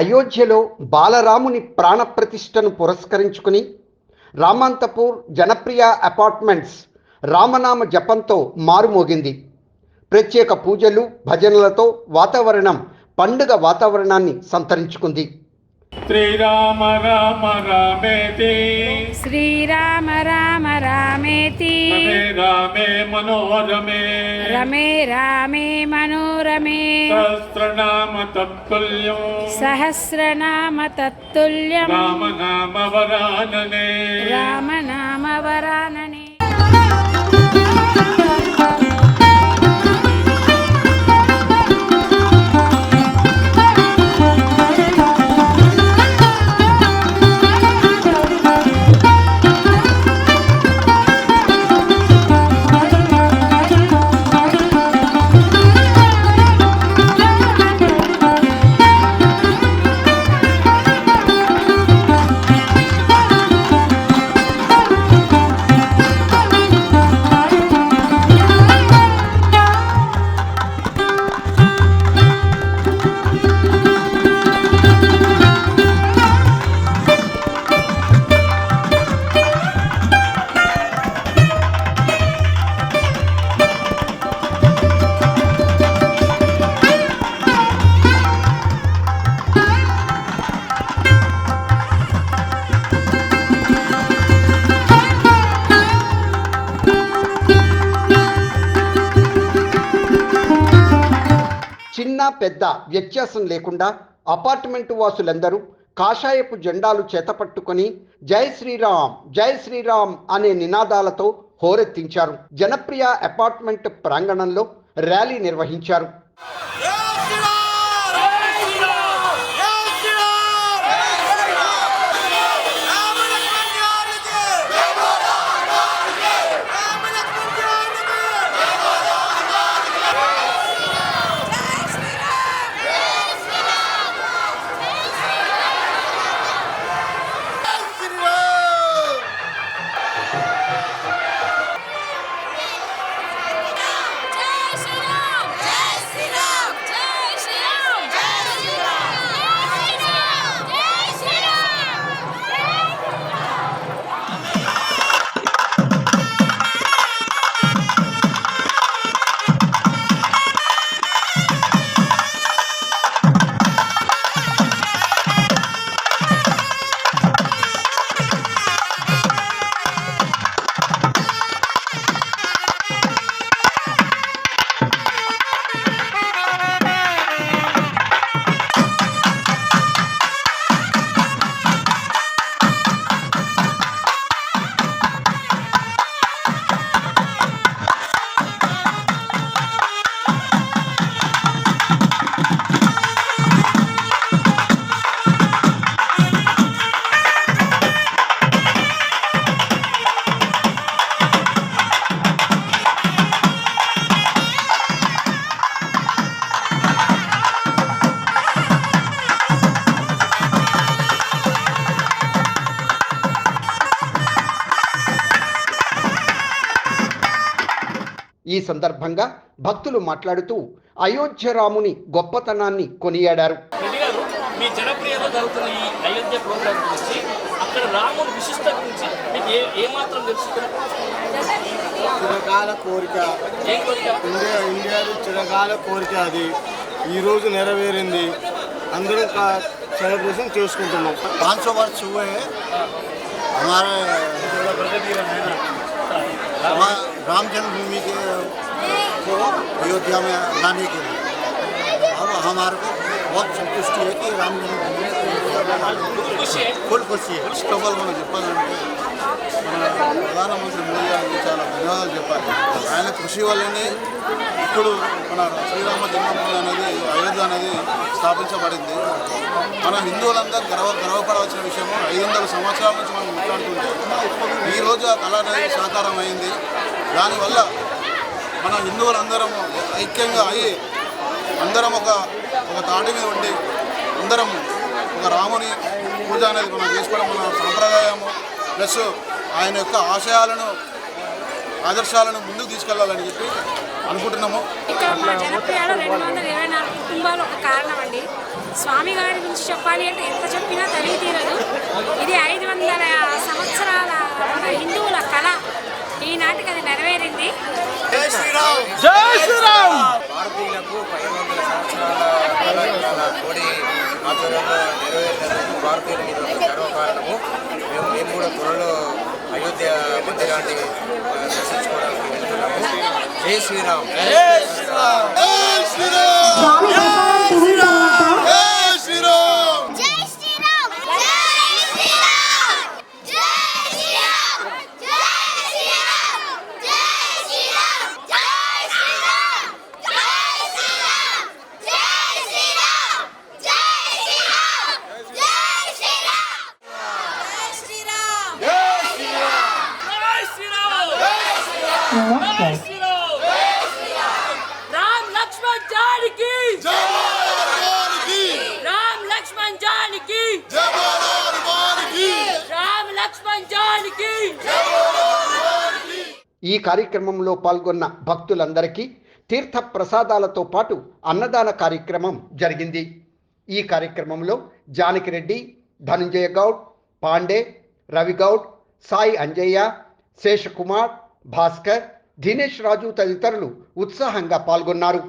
అయోధ్యలో బాలరాముని ప్రాణప్రతిష్టను పురస్కరించుకుని రామాంతపూర్ జనప్రియ అపార్ట్మెంట్స్ రామనామ జపంతో మారుమోగింది. ప్రత్యేక పూజలు భజనలతో వాతావరణం పండుగ వాతావరణాన్ని సంతరించుకుంది. శ్రీరామ రామ రామేతి. శ్రీరామ రామ రామేతి. రమే రామే మనోరమే. రమే రామే మనోరమే. సహస్రనామ తత్తుల్యం. సహస్రనామ తత్తుల్యం. రామ నామ వరాననే. రామనామ వరాననే. పెద్ద వ్యత్యాసం లేకుండా అపార్ట్మెంటు వాసులందరూ కాషాయపు జెండాలు చేతపట్టుకొని జై శ్రీరామ్ జై శ్రీరామ్ అనే నినాదాలతో హోరెత్తించారు. జనప్రియ అపార్ట్మెంట్ ప్రాంగణంలో ర్యాలీ నిర్వహించారు. ఈ సందర్భంగా భక్తులు మాట్లాడుతూ అయోధ్య రాముని గొప్పతనాన్ని కొనియాడారు రెడ్డి గారు మీ జనప్రియత జరుగుతున్న ఈ అయోధ్య ప్రోగ్రాం గురించి అక్కడ రాముని విశిష్టత గురించి మీకు ఏ ఏ మాత్రం తెలుసు ఇక్కడ చిరకాల కోరిక ఏం కోరిక ఇండియా ఇండియాది చిరకాల కోరిక అది ఈరోజు నెరవేరింది అందరూ సెలబ్రేషన్ చేసుకుంటున్నాం पाँच सौ वर्ष हुए हैं हमारे हमारे राम जन्मभूमि के को अयोध्या में लाने के लिए अब हमारे को बहुत संतुष्टि है कि राम जन्मभूमि ఖుషి ఫుల్ ఖుషి స్టబల్ మనం చెప్పాలంటే మన ప్రధానమంత్రి మోదీ గారికి చాలా ధన్యవాదాలు చెప్పాలి ఆయన కృషి వల్లనే ఇప్పుడు మన శ్రీరామ జన్మభూమి అనేది అయోధ్య అనేది స్థాపించబడింది మన హిందువులందరూ గర్వ గర్వపడవలసిన విషయము ఐదు వందల సంవత్సరాల నుంచి మనం మాట్లాడుతుంటే ఈరోజు ఆ కళ అనేది సాకారం అయింది దానివల్ల మన హిందువులందరం ఐక్యంగా అయ్యి అందరం ఒక ఒక తాటి మీద ఉండి అందరం ఒక రాముని పూజ అనేది మనం చేసుకోవడం మన సాంప్రదాయము. ప్లస్ ఆయన యొక్క ఆశయాలను ఆదర్శాలను ముందుకు తీసుకెళ్ళాలని చెప్పి అనుకుంటున్నాము. ఇక్కడ మా జనప్రియాలో రెండు వందల ఇరవై నాలుగు కుటుంబాలు ఒక కారణం అండి స్వామి గారి గురించి చెప్పాలి అంటే ఎంత చెప్పినా తనివి తీరదు. ఇది ఐదు వందల సంవత్సరాల ఈనాటికి అది నెరవేరింది. భారతీయులకు వందల సంవత్సరాల ఆధ్వర్యంలో ఒక గర్వకారణము మేము మేము కూడా త్వరలో అయోధ్య దర్శించుకోవడానికి వెళ్తున్నాము. జై శ్రీరామ్. జై రామ్ లక్ష్మణ్ రామ్ లక్ష్మణ్ రామ్ లక్ష్మణ్ ఈ కార్యక్రమంలో పాల్గొన్న భక్తులందరికీ తీర్థ ప్రసాదాలతో పాటు అన్నదాన కార్యక్రమం జరిగింది. ఈ కార్యక్రమంలో జానకిరెడ్డి ధనంజయ గౌడ్ పాండే రవి గౌడ్ సాయి అంజయ్య శేషకుమార్ భాస్కర్ దినేష్ రాజు తదితరులు ఉత్సాహంగా పాల్గొన్నారు.